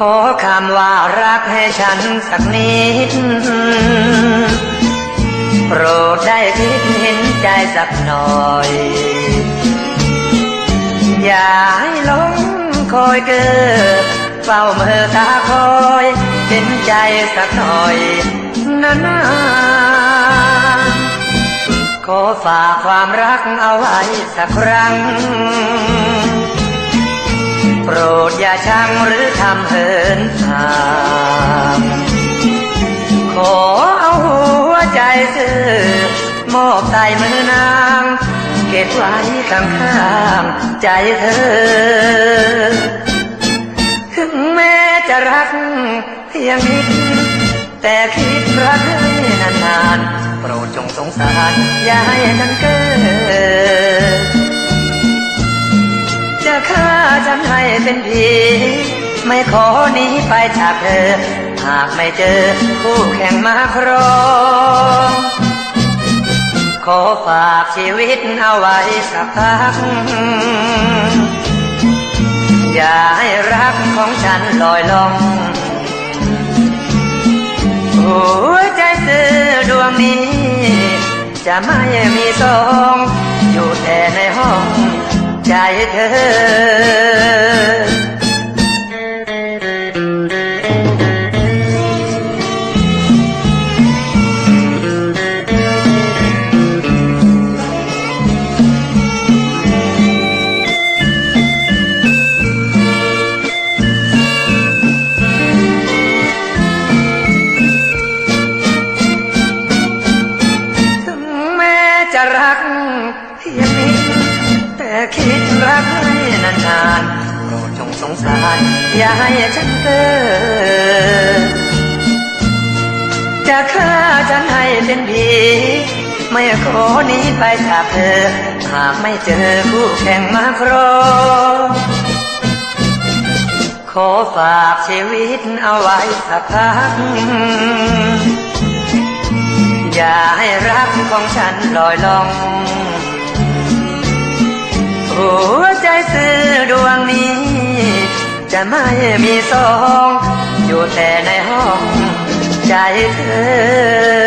ขอคำว่ารักให้ฉันสักนิด โปรดได้คิดเห็นใจสักหน่อย อย่าให้ลงคอยเกิดเฝ้าเมื่อตาคอยเห็นใจสักหน่อยนานๆขอฝากความรักเอาไว้สักครั้งโปรดอย่าชังหรือทำ ใจอ มอบใส่มือนาง เก็บไว้ข้างข้างๆใจเธอ ถึงแม้จะรักเพียงนิด แต่คิดรักให้นานๆ โปรดจงสงสาร อย่าให้นั้นเกิด จะฆ่าฉันให้เป็นผีไม่ขอหนีไปจากเธอ หากไม่เจอคู่แข่งมาครอง ขอฝากชีวิตเอาไว้สักพัก อย่าให้รักของฉันลอยลองหัวใจซื่อดวงนี้ จะไม่มีสองอยู่แต่ในห้องใจเธอ จะรักเพียงนี้ แต่คิดรักให้นานๆโปรดจงสงสาร อย่าให้ฉันเกิดจะฆ่าฉันให้เป็นผีไม่ขอหนีไปจากเธอ หากไม่เจอคู่แข่งมาครองขอฝากชีวิตเอาไว้สักพัก อย่าให้รักของฉันลอยลองหัวใจซื่อดวงนี้ จะไม่มีสอง อยู่แต่ในห้องใจเธอ